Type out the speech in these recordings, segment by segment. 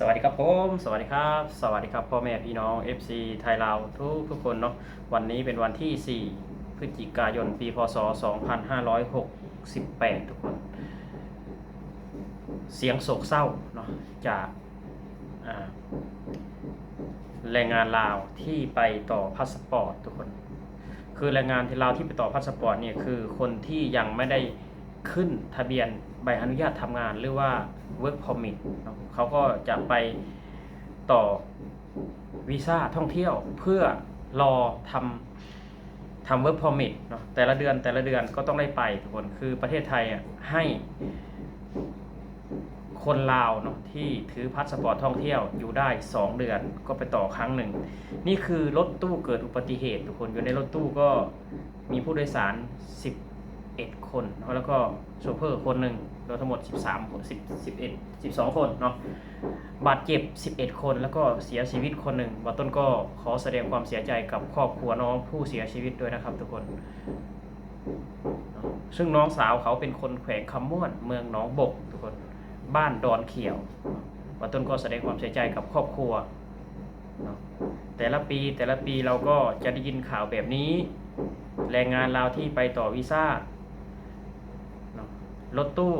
สวัสดีครับผมสวัสดีครับ สวัสดีครับพ่อแม่พี่น้อง FC ไทยลาวทุกทุกคนเนาะวันนี้เป็นวันที่ 4 พฤศจิกายน ปีพศ 2568 ทุกคน เสียงโศกเศร้าเนาะจากอ่าแรงงานลาวที่ไปต่อพาสปอร์ตทุกคน คือแรงงานที่ลาวที่ไปต่อพาสปอร์ตเนี่ยคือคนที่ยังไม่ได้ ขึ้นทะเบียนใบอนุญาตทำงานหรือว่า work permit เขาก็จะไปต่อวีซ่าท่องเที่ยวเพื่อรอทำทำ work permit เนาะแต่ละเดือนแต่ละเดือนก็ต้องได้ไปทุกคนคือประเทศไทยอะให้คนลาวเนาะที่ถือพาสปอร์ตท่องเที่ยวอยู่ได้ 2 เดือนก็ไปต่อครั้งหนึ่ง นี่คือรถตู้เกิดอุบัติเหตุทุกคนอยู่ในรถตู้ก็มีผู้โดยสาร 11 คนเนาะแล้วก็โชเฟอร์คนหนึ่งเรวมทั้งหมด 13 คน 10 11 12 คนเนาะบาดเจ็บ 11 คนแล้วก็เสียชีวิตคนหนึ่งบอต้นก็ขอแสดงความเสียใจกับครอบครัวน้องผู้เสียชีวิตด้วยนะครับทุกคน ซึ่งน้องสาวเขาเป็นคนแขวงคำม่วนเมืองหนองบกทุกคนบ้านดอนเขียวบอต้นก็แสดงความเสียใจกับครอบครัวแต่ละปีแต่ละปีเราก็จะได้ยินข่าวแบบนี้ แรงงานลาวที่ไปต่อวีซ่า รถตู้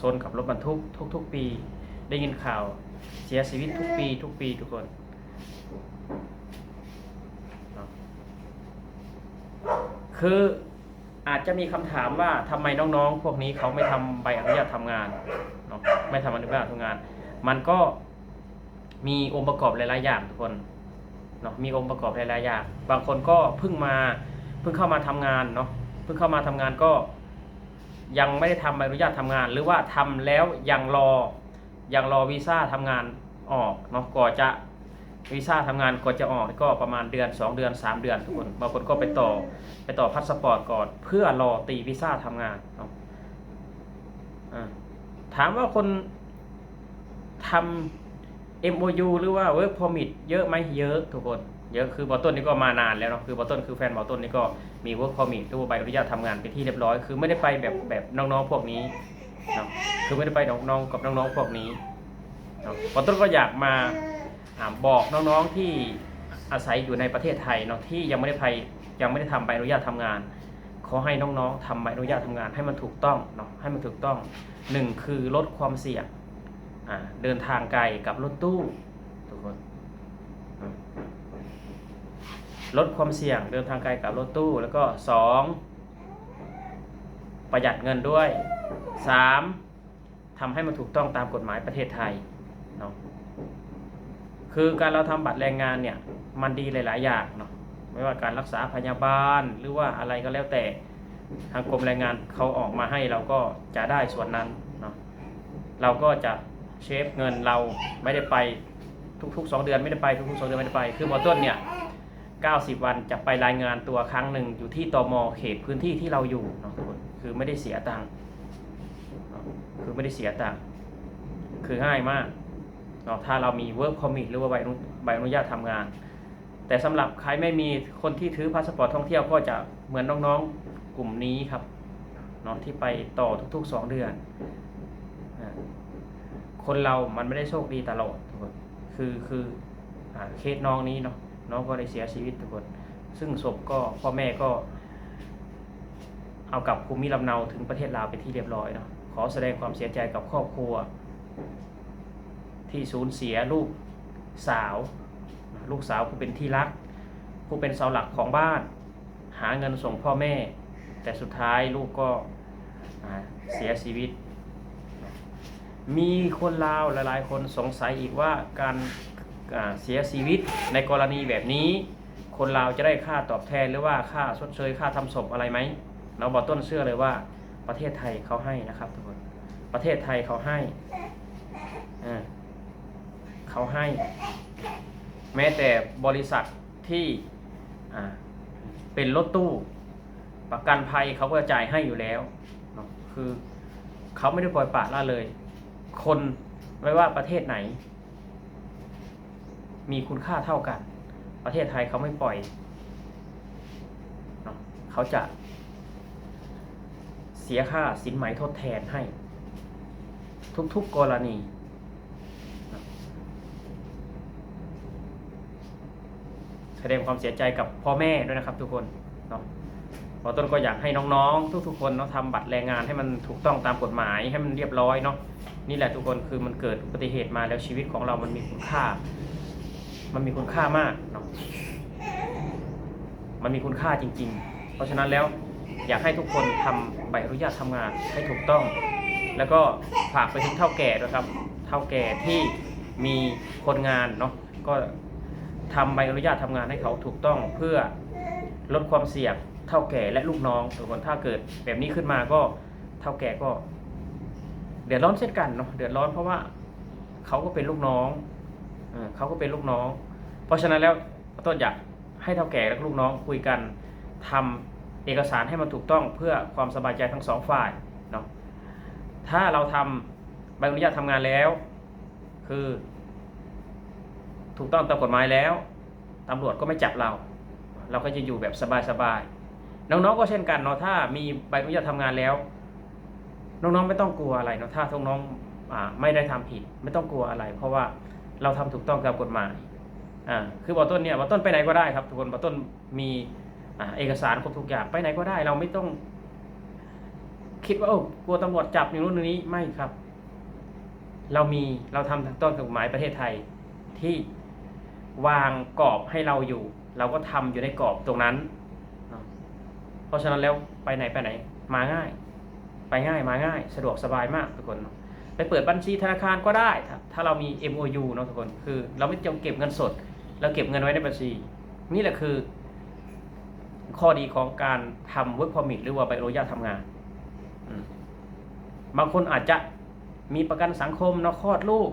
ชนกับรถบรรทุกทุก ๆ ปี ได้ยินข่าวเสียชีวิตทุกปี ทุกปีทุกคนคืออาจจะมีคำถามว่าทำไมน้องๆ พวกนี้เขาไม่ทำใบอนุญาตทำงานเนาะไม่ทำอนุญาตทำงาน มันก็มีองค์ประกอบหลายๆอย่างทุกคนเนาะมีองค์ประกอบหลายๆอย่าง บางคนก็เพิ่งมาเพิ่งเข้ามาทำงานเนาะเพิ่งเข้ามาทำงานก็ ยังไม่ได้ทำใบอนุญาตทำงาน หรือว่าทำแล้วยังรอยังรอวีซ่าทำงานออกเนาะก่อจะวีซ่าทำงานก่อจะออกก็ประมาณเดือน 2 เดือน 3 เดือนทุกคนบางคนก็ไปต่อไปต่อพาสปอร์ตก่อนเพื่อรอตีวีซ่าทำงานเนาะถามว่าคนทำ MOU หรือว่า Work Permit เยอะไหมเยอะทุกคน เยอะคือบอต้นนี่ก็มานานแล้วเนาะคือบอต้นคือแฟนบอต้นนี่ก็ มี Work Permit หรือว่าใบอนุญาตทำงานเป็นที่เรียบร้อย คือไม่ได้ไปแบบแบบน้องๆพวกนี้เนาะคือไม่ได้ไปน้องๆกับน้องๆพวกนี้เนาะบอต้นก็อยากมาอบอกน้องๆที่อาศัยอยู่ในประเทศไทยเนาะที่ยังไม่ได้ไปยังไม่ได้ทำใบอนุญาตทำงานขอให้น้องๆทำใบอนุญาตทำงานให้มันถูกต้องเนาะให้มันถูกต้องหนึ่งคือลดความเสี่ยงเดินทางไกลกับรถตู้ทุกคน ลดความเสี่ยงเดินทางไกลกับรถตู้ แล้วก็สองประหยัดเงินด้วยสามทำให้มันถูกต้องตามกฎหมายประเทศไทยเนาะคือการเราทำบัตรแรงงานเนี่ยมันดีหลาย ๆ อย่างเนาะไม่ว่าการรักษาพยาบาลหรือว่าอะไรก็แล้วแต่ทางกรมแรงงานเขาออกมาให้เราก็จะได้ส่วนนั้นเนาะเราก็จะเชฟเงินเราไม่ได้ไปทุกๆ 2 เดือนไม่ได้ไปทุกๆ2เดือนไม่ได้ไป คือหมอต้นเนี่ย 90 วันจะไปรายงานตัวครั้งหนึ่งอยู่ที่ตมเขตพื้นที่ที่เราอยู่เนาะทุกคนคือไม่ได้เสียตังค์คือไม่ได้เสียตังค์คือง่ายมากเนาะถ้าเรามี work permit หรือว่าใบอนุใบอนุญาตทำงาน แต่สำหรับใครไม่มีคนที่ถือพาสปอร์ตท่องเที่ยวก็จะเหมือนน้องๆกลุ่มนี้ครับเนาะที่ไปต่อทุกๆ 2 เดือน คนเรามันไม่ได้โชคดีตลอดคือคืออเคสน้องนี้เนาะ น้องก็ได้เสียชีวิตทุกคนซึ่งศพก็พ่อแม่ก็ เอากลับภูมิลำเนาถึงประเทศลาวเป็นที่เรียบร้อยเนาะขอแสดงความเสียใจกับครอบครัว ที่สูญเสียลูกสาว ลูกสาวผู้เป็นที่รัก ผู้เป็นเสาหลักของบ้าน หาเงินส่งพ่อแม่ แต่สุดท้ายลูกก็เสียชีวิต มีคนลาวหลายๆ คนสงสัยอีกว่าการ เสียชีวิตในกรณีแบบนี้ คนลาจะได้ค่าตอบแทนหรือว่าค่าชดเชยค่าทำศพอะไรไหมเราบอกต้นเชื่อเลยว่าประเทศไทยเขาให้นะครับทุกคนประเทศไทยเขาให้เขาให้ แม้แต่บริษัทที่เป็นรถตู้ ประกันภัยเขาก็จ่ายให้อยู่แล้วคือเขาไม่ได้ปล่อยปละละเลย คนไม่ว่าประเทศไหน มีคุณค่าเท่ากัน ประเทศไทยเขาไม่ปล่อยเนาะเขาจะ เสียค่าสินไหมทดแทนให้ ทุกๆกรณีแสดงความเสียใจกับพ่อแม่ด้วยนะครับทุกคนเนาะพอต้นก็อยากให้น้องๆ ทุกๆคนเนาะทำบัตรแรงงานให้มันถูกต้องตามกฎหมายให้มันเรียบร้อยเนาะนี่แหละทุกคนคือมันเกิดอุบัติเหตุมาแล้วชีวิตของเรามันมีคุณค่า มันมีคุณค่ามากเนาะมันมีคุณค่าจริง ๆ เพราะฉะนั้นแล้วอยากให้ทุกคนทำใบอนุญาตทำงานให้ถูกต้อง แล้วก็ฝากไปถึงเท่าแก่ด้วยครับเท่าแก่ที่มีคนงานเนาะก็ทำใบอนุญาตทำงานให้เขาถูกต้องเพื่อลดความเสี่ยงเท่าแก่และลูกน้องทุกคนถ้าเกิดแบบนี้ขึ้นมาก็เท่าแก่ก็ เดือดร้อนเช่นกันเนาะเดือดร้อนเพราะว่าเขาก็เป็นลูกน้อง เขาก็เป็นลูกน้อง เพราะฉะนั้นแล้วต้นอยากให้เท่าแก่และลูกน้องคุยกันทำเอกสารให้มันถูกต้องเพื่อความสบายใจทั้งสองฝ่ายเนาะถ้าเราทำใบอนุญาตทำงานแล้ว คือ ถูกต้องตามกฎหมายแล้วตำรวจก็ไม่จับเรา เราก็จะอยู่แบบสบายๆน้องๆก็เช่นกันเนาะถ้ามีใบอนุญาตทำงานแล้ว น้องๆไม่ต้องกลัวอะไรเนาะถ้าน้องๆอ่าไม่ได้ทำผิด ไม่ต้องกลัวอะไร เพราะว่า เราทำถูกต้องตามกฎหมายอ่าคือบอต้นเนี่ยบอต้นไปไหนก็ได้ครับทุกคนบอต้นมีอ่าเอกสารครบทุกอย่างไปไหนก็ได้ เราไม่ต้อง คิดว่าโอ้กลัวตำรวจจับอย่างนู้นอย่างนี้ไม่ครับ เรามีเราทำถูกต้องตามกฎหมายประเทศไทยที่วางกรอบให้เราอยู่ เราก็ทำอยู่ในกรอบตรงนั้นเนาะเพราะฉะนั้นแล้วไปไหนไปไหน มาง่าย ไปง่ายมาง่าย สะดวกสบายมากทุกคนเนาะ ไปเปิดบัญชีธนาคารก็ได้ ถ้าเรามี MOU เนาะทุกคน คือ เราไม่จำเก็บเงินสด เราเก็บเงินไว้ในบัญชี นี่แหละคือ ข้อดีของการทำ work permit หรือว่าใบอนุญาตทำงาน บางคนอาจจะมีประกันสังคมเนาะคลอดลูก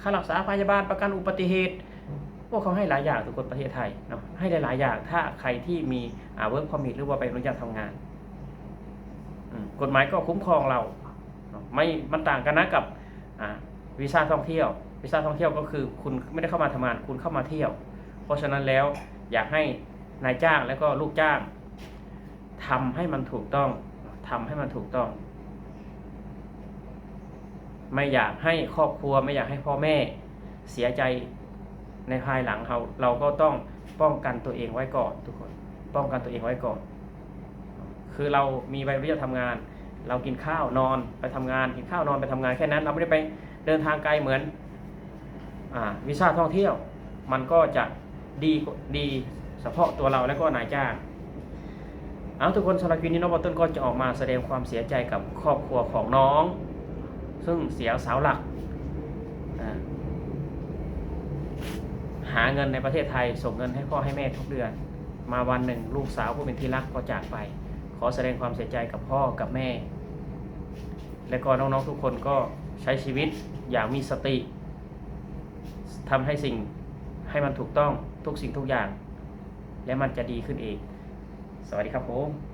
ค่ารักษาพยาบาลประกันอุบัติเหตุพวกเขาให้หลายอย่างทุกคนประเทศไทยเนาะให้หลายๆอย่างถ้าใครที่มีอ่า work permit หรือว่าใบอนุญาตทำงานกฎหมายก็คุ้มครองเรา ไม่มันต่างกันนะกับวีซ่าท่องเที่ยววีซ่าท่องเที่ยวก็คือคุณไม่ได้เข้ามาทำงานคุณเข้ามาเที่ยว เพราะฉะนั้นแล้วอยากให้นายจ้างและก็ลูกจ้างทำให้มันถูกต้องทำให้มันถูกต้อง ไม่อยากให้ครอบครัว ไม่อยากให้พ่อแม่เสียใจในภายหลังเราเราก็ต้องป้องกันตัวเองไว้ก่อนทุกคน ป้องกันตัวเองไว้ก่อน คือเรามีใบอนุญาตทำงาน เรากินข้าวนอนไปทำงาน กินข้าวนอนไปทำงานแค่นั้น เราไม่ได้ไปเดินทางไกลเหมือนอวีซ่าท่องเที่ยว มันก็จะดีดีเฉพาะตัวเราและก็นายจ้างเอาทุกคนสำหรับคลิปนี้น้องบอตเติ้ลก็จะออกมาแสดงความเสียใจกับครอบครัวของน้อง ซึ่งเสียสาวหลัก หาเงินในประเทศไทยส่งเงินให้พ่อให้แม่ทุกเดือน มาวันหนึ่งลูกสาวผู้เป็นที่รักก็จากไป ขอแสดงความเสียใจกับพ่อกับแม่ และก็น้องๆทุกคนก็ใช้ชีวิตอย่างมีสติทำให้สิ่งให้มันถูกต้องทุกสิ่งทุกอย่าง และมันจะดีขึ้นเอง สวัสดีครับผม